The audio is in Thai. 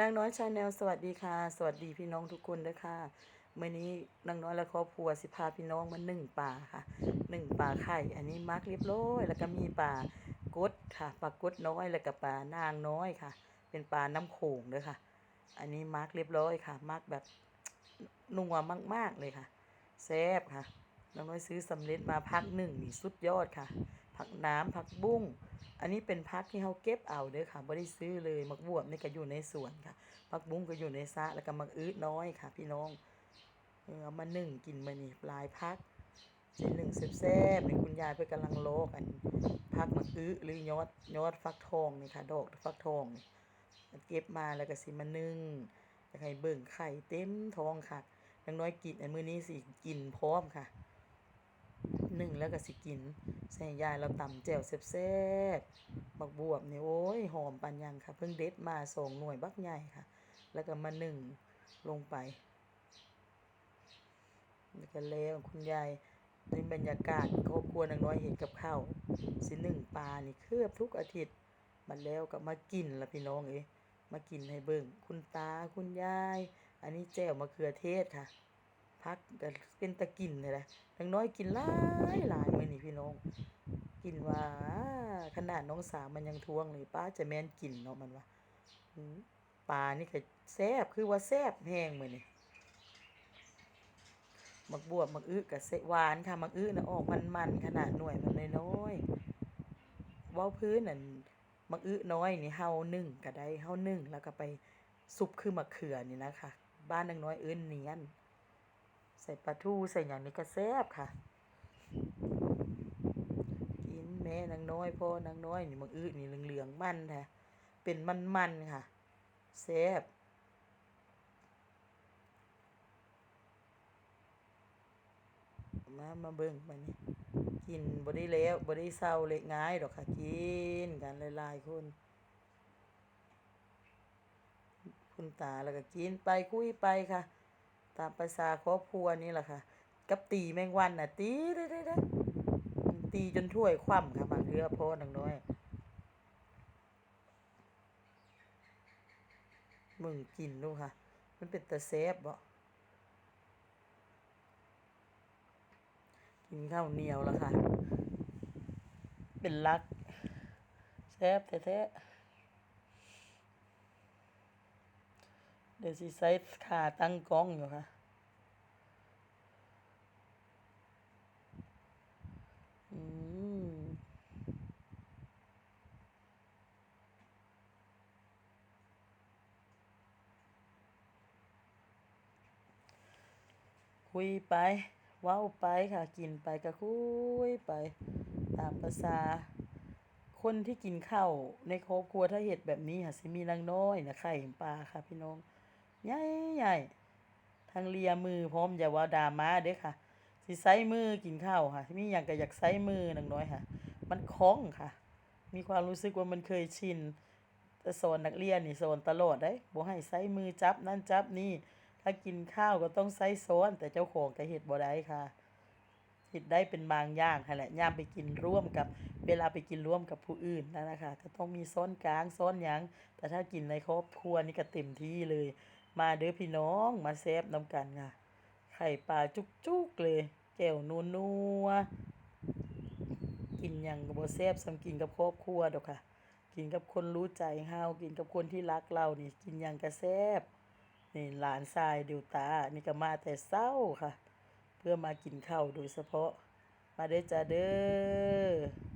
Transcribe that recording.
นางน้อยชาแนลสวัสดีค่ะ สวัสดีพี่น้องทุกคนด้วยค่ะเมื่อนี้นางน้อยและครอบครัวสิพาพี่น้องมาหนึ่งป่าค่ะหนึ่งป่าไข่ อันนี้มักเรียบร้อยแล้วก็มีป่ากดค่ะปลากดน้อยแล้วก็ปลานางน้อยค่ะ เป็นปลาน้ำโขงด้วยค่ะ อันนี้มักเรียบร้อยค่ะมักแบบนัวมาก ๆเลยค่ะแซ่บค่ะน้องน้อยซื้อสำเร็จมาพักหนึ่งนี่สุดยอดค่ะ ผักน้ำผักบุ้ง อันนี้เป็นพักที่เขาเก็บเอาเด้อค่ะไม่ได้ซื้อเลยมักบวบนี่ก็อยู่ในสวนค่ะผักบุ้งก็อยู่ในสะแล้วก็มักอื้อน้อยค่ะ พี่น้องเออเอามานึ่งกินมานี่ปลายพักเส้นหนึ่งแซ่บๆนี่คุณยายเพื่อกำลังโลกอันพักมักอื้อหรือยอดยอดฟักทองนี่ค่ะดอกฟักทองนี่เก็บมาแล้วก็สิมานึ่งแล้วให้เบิ่งไข่เต็มท้องค่ะนางน้อยกินอันมื้อนี้สิกินพร้อมค่ะ นึ่งแล้วก็สิกิน ใส่ยายเราตำแจ่วแซ่บๆบักบวบนี่โอ้ยหอมปานยังค่ะ เพิ่งเด็ดมาสองหน่วยบักใหญ่ค่ะ แล้วก็มาหนึ่งลงไปแล้วก็แล้วคุณยายในบรรยากาศครอบครัวนางน้อยเห็นกับข้าวสิหนึ่งปลานี่เคลือบทุกอาทิตย์มันแล้วก็มากินละพี่น้องเอ้มากินให้เบิ่งคุณตาคุณยาย อันนี้แจ่วมะเขือเทศค่ะ พักก็เป็นตะกินเลยแหละนางน้อยกินหลายหลายมื้อนี้พี่น้อง กินว่าขนาดน้องสาวมันยังทวงเลยป้าจะแม่นกินเนาะมันว่าปลานี่ก็แซ่บคือว่าแซ่บแห้งมื้อนี้มักบวบมักอึก็เสหวานค่ะมักอึนะออกมันๆขนาดหน่วยมันน้อยๆเว้าพื้นนั่นมักอึน้อยนี่เฮานึ่งก็ได้เฮานึ่งแล้วก็ไปซุปคือมะเขือนี่นะคะบ้านนางน้อยเอิ้นเนียน ใส่ปลาทูใส่อย่างนี้ก็แซ่บค่ะ กินแม่นางน้อยพ่อนางน้อยนี่มังอื้อนี่เหลืองๆมันแท้เป็นมันๆค่ะแซ่บมามาเบิ่งมานี่กินบ่ได้แล้วบ่ได้เศร้าเละง่ายดอกค่ะกินกันหลายๆคนคุณตาแล้วก็กินไปคุยไปค่ะ ตามภาษาครอบครัวนี่แหละค่ะ กับตีแมงวันน่ะ ตีได้ได้ได้ตีจนถ้วยคว่ำค่ะบางเทื่อพ่อนางน้อยมึงกินดูค่ะ มันเป็นตะแซบบ่กินข้าวเหนียวแล้วค่ะ เป็นลักแซบแท้ๆ เดี๋ยวสิใส่ขาตั้งกล้องอยู่ค่ะ อืม คุยไป เว้าไปค่ะ กินไปก็คุยไป ตามภาษา คนที่กินข้าวในครอบครัวถ้าเฮ็ดแบบนี้ค่ะสิมีนางน้อยนะไข่ปลาค่ะพี่น้อง ใหญ่ๆทั้งเลียมือพร้อมอย่าว่าดามาเด้อค่ะ สิใช้มือกินข้าวค่ะมีหยังก็อยากใช้มือนางน้อยค่ะ มันคล่องค่ะ มีความรู้สึกว่ามันเคยชินแต่สอนนักเรียนนี่สอนตลอดได้บ่ให้ใช้มือจับนั่นจับนี่ ถ้ากินข้าวก็ต้องใช้ช้อนแต่เจ้าของก็เฮ็ดบ่ได้ค่ะเฮ็ดได้เป็นบางอย่างหั้นแหละย่ามไปกินร่วมกับเวลาไปกินร่วมกับผู้อื่นนั่นน่ะค่ะก็ต้องมีช้อนกลางช้อนหยังแต่ถ้ากินในครอบครัวนี่ก็เต็มที่เลย มาเด้อพี่น้องมาแซ่บนำกันค่ะ ไข่ปลาจุกๆเลยแจ่วนัวๆกินหยังก็บ่แซ่บส่ำกินกับครอบครัวดอกค่ะ กินกับคนรู้ใจเฮากินกับคนที่รักเรานี่ กินหยังก็แซบนี่หลานชายดิวตา นี่ก็มาแต่เช้าค่ะ เพื่อมากินข้าวโดยเฉพาะ มาเด้อจ้าเด้อ